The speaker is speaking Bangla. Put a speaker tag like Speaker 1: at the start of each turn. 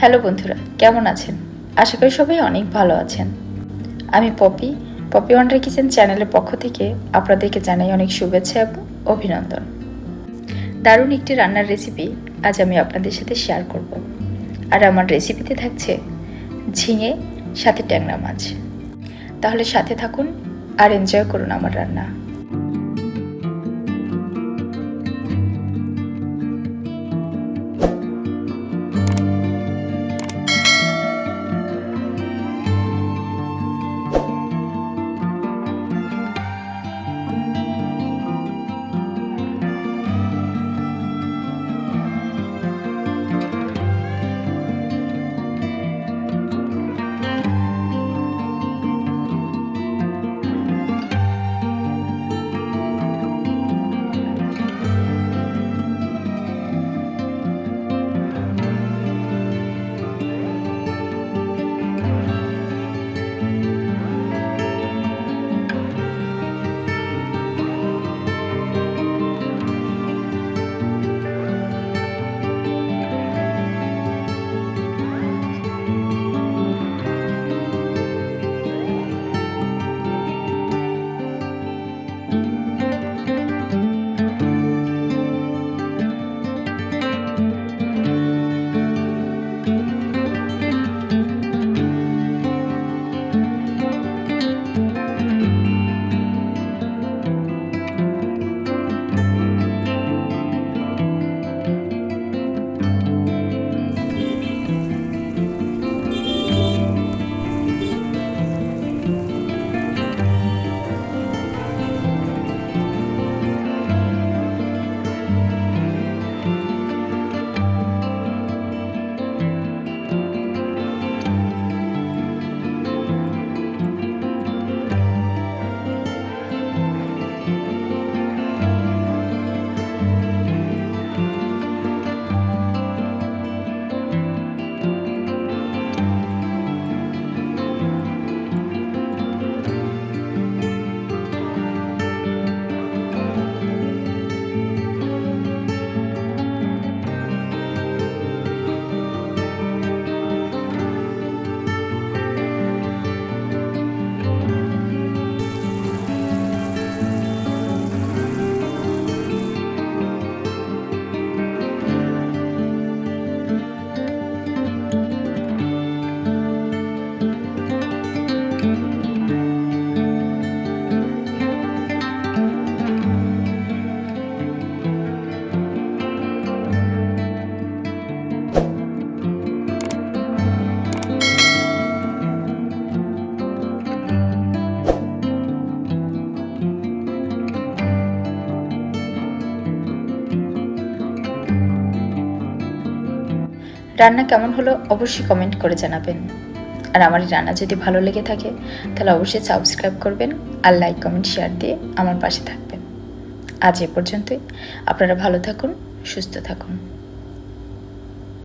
Speaker 1: হ্যালো বন্ধুরা, কেমন আছেন? আশা করি সবাই অনেক ভালো আছেন। আমি পপি পপি ওয়ান্ডার কিচেন চ্যানেলের পক্ষ থেকে আপনাদেরকে জানাই অনেক শুভেচ্ছা এবং অভিনন্দন। দারুণ একটি রান্নার রেসিপি আজ আমি আপনাদের সাথে শেয়ার করব। আর আমার রেসিপিতে থাকছে ঝিঙে, সাথে ট্যাংরা মাছ। তাহলে সাথে থাকুন আর এনজয় করুন আমার রান্না। রান্না কেমন হলো অবশ্যই কমেন্ট করে জানাবেন। আর আমার রান্না যদি ভালো লেগে থাকে, তাহলে অবশ্যই সাবস্ক্রাইব করবেন আর লাইক কমেন্ট শেয়ার দিয়ে আমার পাশে থাকবেন। আজ এ পর্যন্তই। আপনারা ভালো থাকুন, সুস্থ থাকুন।